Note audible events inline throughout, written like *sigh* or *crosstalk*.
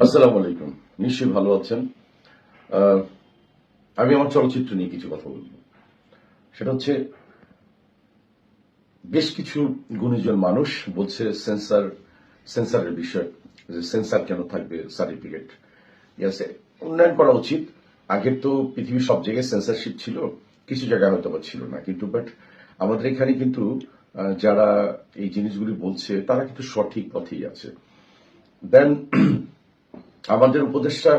আসসালামু আলাইকুম। নিশ্চয়ই ভালো আছেন। আমি আমার চলচ্চিত্র নিয়ে কিছু কথা বলব। সেটা হচ্ছে, বেশ কিছু গুণীজন মানুষ বলছে সেন্সার, সেন্সারের বিষয়, যে সেন্সার কেন থাকবে সার্টিফিকেট। ইয়াসে উন্নয়ন করা উচিত। আগের তো পৃথিবীর সব জায়গায় সেন্সারশিপ ছিল, কিছু জায়গায় হয়তো বা ছিল না কিন্তু বাট আমাদের এখানে কিন্তু যারা এই জিনিসগুলি বলছে, তারা কিন্তু সঠিক পথেই আছে। দেন আমাদের উপদেষ্টা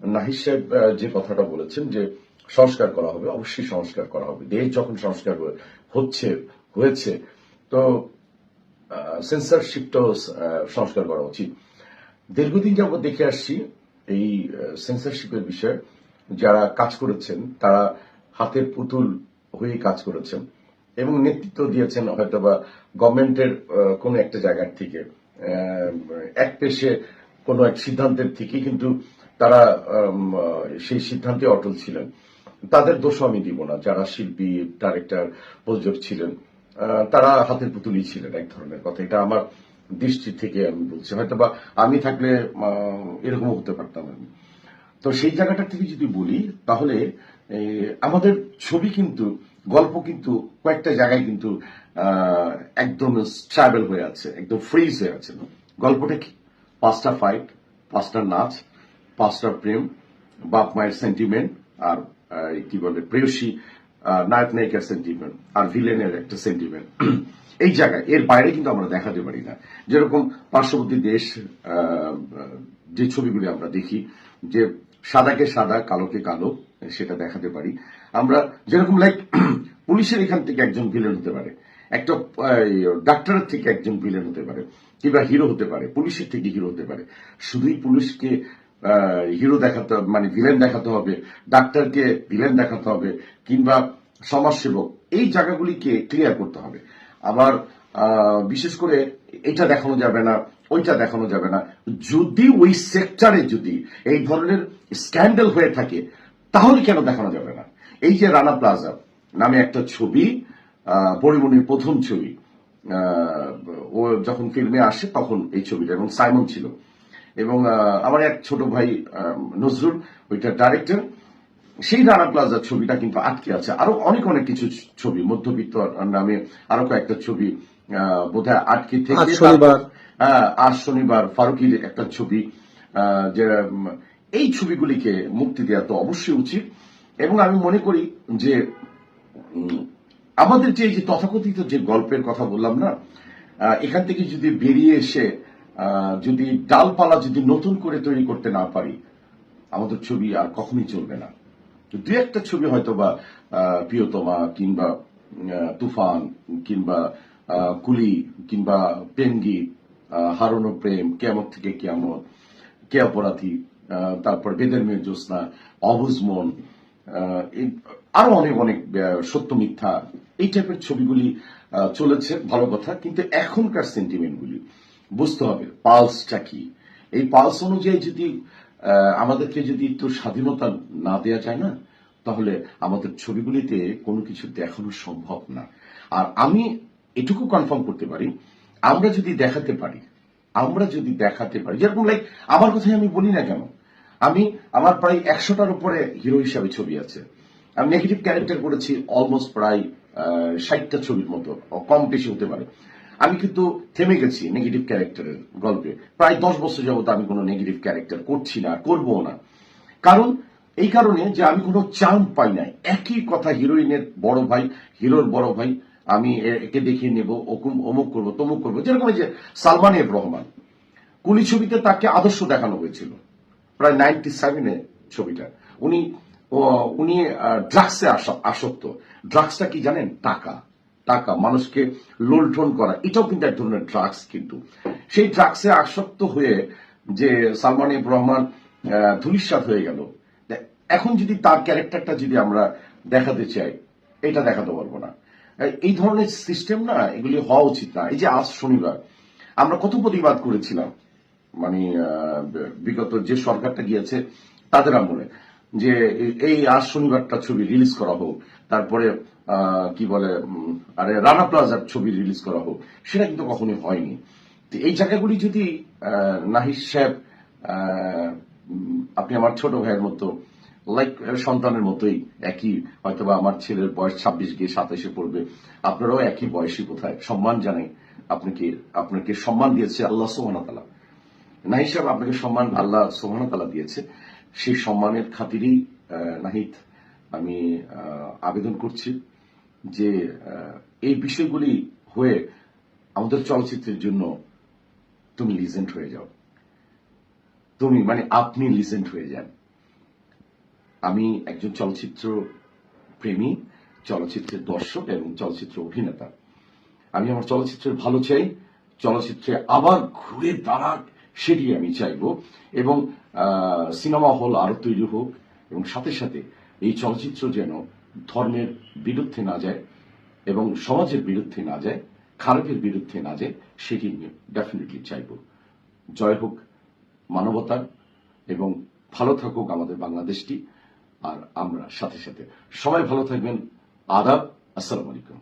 নাহিদ সাহেব যে কথাটা বলেছেন যে সংস্কার করা হবে, অবশ্যই সংস্কার করা হবে। দেশ যখন সংস্কার হচ্ছে, হয়েছে, তো সেন্সারশিপটাও সংস্কার করা উচিত। দীর্ঘদিন যাবত দেখে আসছি এই সেন্সারশিপের বিষয়ে। যারা কাজ করেছেন, তারা হাতের পুতুল হয়ে কাজ করেছেন এবং নেতৃত্ব দিয়েছেন হয়তোবা গভর্নমেন্টের কোনো একটা জায়গার থেকে। এক পেশে কোনো এক সিদ্ধান্তের থেকে কিন্তু তারা সেই সিদ্ধান্তে অটল ছিলেন। তাদের দোষ আমি দিব না যারা শিল্পী ডাইরেক্টর প্রযোজক ছিলেন তারা হাতের পুতুলই ছিলেন এক ধরনের কথা। এটা আমার দৃষ্টি থেকে আমি বলছি। হয়তো বা আমি থাকলে আহ, এরকমও হতে পারতাম আমি। তো সেই জায়গাটা থেকে যদি বলি তাহলে আমাদের ছবি কিন্তু গল্প কিন্তু কয়েকটা জায়গায় কিন্তু একদম ট্রাভেল হয়ে আছে একদম ফ্রিজ হয়ে আছে। গল্পটা পাঁচটা ফাইট পাঁচটা নাচ, পাঁচটা প্রেম, বাপ মায়ের সেন্টিমেন্ট আর কি বলে, প্রেয়সী নায়ক নায়িকার সেন্টিমেন্ট আর ভিলেনের একটা সেন্টিমেন্ট এই জায়গায়, এর বাইরে কিন্তু আমরা দেখাতে পারি না। যেরকম পার্শ্ববর্তী দেশ যে ছবিগুলি আমরা দেখি, যে সাদাকে সাদা, কালোকে কালো, সেটা দেখাতে পারি। আমরা যেরকম লাইক *clears throat* পুলিশের এখান থেকে একজন ভিলেন হতে পারে। একটা ডাক্তারের থেকে একজন ভিলেন হতে পারে, কিংবা হিরো হতে পারে, পুলিশের থেকে হিরো হতে পারে। শুধুই পুলিশকে হিরো দেখাতে মানে ভিলেন দেখাতে হবে ডাক্তারকে ভিলেন দেখাতে হবে, কিংবা সমাজসেবক, এই জায়গাগুলিকে ক্লিয়ার করতে হবে। আবার বিশেষ করে এটা দেখানো যাবে না, ওইটা দেখানো যাবে না। যদি ওই সেক্টরে যদি এই ধরনের স্ক্যান্ডেল হয়ে থাকে, তাহলে কেন দেখানো যাবে না? এই যে রানা প্লাজা, নামে একটা ছবি পরিমণির প্রথম ছবি। আহ, ও যখন ফিল্মে আসে তখন এই ছবিটা এবং সাইমন ছিল। এবং আমার এক ছোট ভাই নজরুল ওইটা ডাইরেক্টর সেই রানা প্লাজা ছবিটা কিন্তু আটকে আছে। আরও অনেক অনেক কিছু ছবি মধ্যবিত্ত নামে আরও কয়েকটা ছবি আহ, বোধহয় আটকে থেকে শনিবার। হ্যাঁ, শনিবার ফারুকির একটা ছবি আহ, যে এই ছবিগুলিকে মুক্তি দেওয়া তো অবশ্যই উচিত। এবং আমি মনে করি যে আমাদের যে এই যে তথাকথিত যে গল্পের কথা বললাম না এখান থেকে যদি বেরিয়ে এসে যদি ডালপালা যদি নতুন করে তৈরি করতে না পারি আমাদের ছবি আর কখনোই চলবে না। দু একটা ছবি হয়তো বা প্রিয়তমা কিংবা তুফান কিংবা কুলি কিংবা পেঙ্গি হারানো প্রেম কেমন থেকে কেমন কে অপরাধী তারপর বেদের মেয়ে জ্যোৎস্না অবুজ মন আহ, এই- আরও অনেক অনেক সত্য মিথ্যা এই টাইপের ছবিগুলি চলেছে, ভালো কথা। কিন্তু এখনকার সেন্টিমেন্টগুলি বুঝতে হবে পালসটা কি? এই পালস অনুযায়ী যদি আমাদেরকে যদি একটু স্বাধীনতা না দেওয়া যায় না, তাহলে আমাদের ছবিগুলিতে কোনো কিছু দেখানো সম্ভব না। আর আমি এটুকু কনফার্ম করতে পারি, আমরা যদি দেখাতে পারি, আমরা যদি দেখাতে পারি, যেরকম লাইক আমার কথাই আমি বলি না কেন আমি আমার প্রায় একশোটার উপরে হিরো হিসাবে ছবি আছে। আমি নেগেটিভ ক্যারেক্টার করেছি অলমোস্ট প্রায় ষাটটা ছবির মতো কম বেশি হতে পারে। আমি কিন্তু থেমে গেছি নেগেটিভ ক্যারেক্টারের গল্পে। প্রায় দশ বছর যাবত আমি কোনো নেগেটিভ ক্যারেক্টার করছি না করব না। কারণ, এই কারণে যে আমি কোনো চাম পাই নাই। একই কথা হিরোইনের বড় ভাই, হিরোর বড় ভাই, আমি একে দেখিয়ে নেব, ওকুম, অমুক করব, তমুক করব। যেরকম যে সালমান এফ রহমান। কুলি ছবিতে তাকে আদর্শ দেখানো হয়েছিল। প্রায় নাইনটি সেভেনে ছবিটা। উনি উনি ড্রাগসে আসক্ত। ড্রাগসটা কি জানেন? টাকা। টাকা। মানুষকে লোলঠন করা। এটাও কিন্তু এক ধরনের ড্রাগস কিন্তু। সেই ড্রাগসে আসক্ত হয়ে যে সালমান এফ রহমান ধূলিসাৎ হয়ে গেল। এখন যদি তার ক্যারেক্টারটা যদি আমরা দেখাতে চাই, এটা দেখাতে পারব না। এই ধরনের সিস্টেম না, এগুলি হওয়া উচিত না। এই যে আজ শনিবার, আমরা কত প্রতিবাদ করেছিলাম। মানে বিগত যে সরকারটা গিয়েছে, তাদের আমলে যে এই- আজ শনিবারটা ছবি রিলিজ করা হোক, তারপরে কি বলে আরে রানা প্লাজার ছবি রিলিজ করা হোক, সেটা কিন্তু কখনোই হয়নি। এই জায়গাগুলি যদি নাহিদ সাহেব আপনি আমার ছোট ভাইয়ের মতো লাইক সন্তানের মতোই একই, হয়তোবা আমার ছেলের বয়স ছাব্বিশ গিয়ে সাতাশে পড়বে, আপনারাও একই বয়সী কোথায়? সম্মান জানাই, আপনাকে আপনাকে সম্মান দিয়েছে আল্লাহ সোহানতালা না আপনাকে সম্মান আল্লাহ সোহানতালা দিয়েছে। সেই সম্মানের খাতিরেই নাহিদ, আমি আবেদন করছি যে এই বিষয়গুলি হয়ে আমাদের চলচ্চিত্রের জন্য তুমি লিজেন্ড হয়ে যাও। তুমি মানে আপনি লিজেন্ড হয়ে যান। আমি একজন চলচ্চিত্র প্রেমী, চলচ্চিত্রের দর্শক এবং চলচ্চিত্র অভিনেতা। আমি আমার চলচ্চিত্রের ভালো চাই, চলচ্চিত্রে আবার ঘুরে দাঁড়াক সেটি আমি চাইব। এবং সিনেমা হল আরও তৈরি হোক, এবং সাথে সাথে এই চলচ্চিত্র যেন ধর্মের বিরুদ্ধে না যায় এবং সমাজের বিরুদ্ধে না যায়, খারাপের বিরুদ্ধে না যায়, সেটি নিয়ে ডেফিনেটলি চাইব। জয় হোক মানবতার, এবং ভালো থাকুক আমাদের বাংলাদেশটি। আর আমরা সাথে সাথে সবাই ভালো থাকবেন। আদাব, আসসালামু আলাইকুম।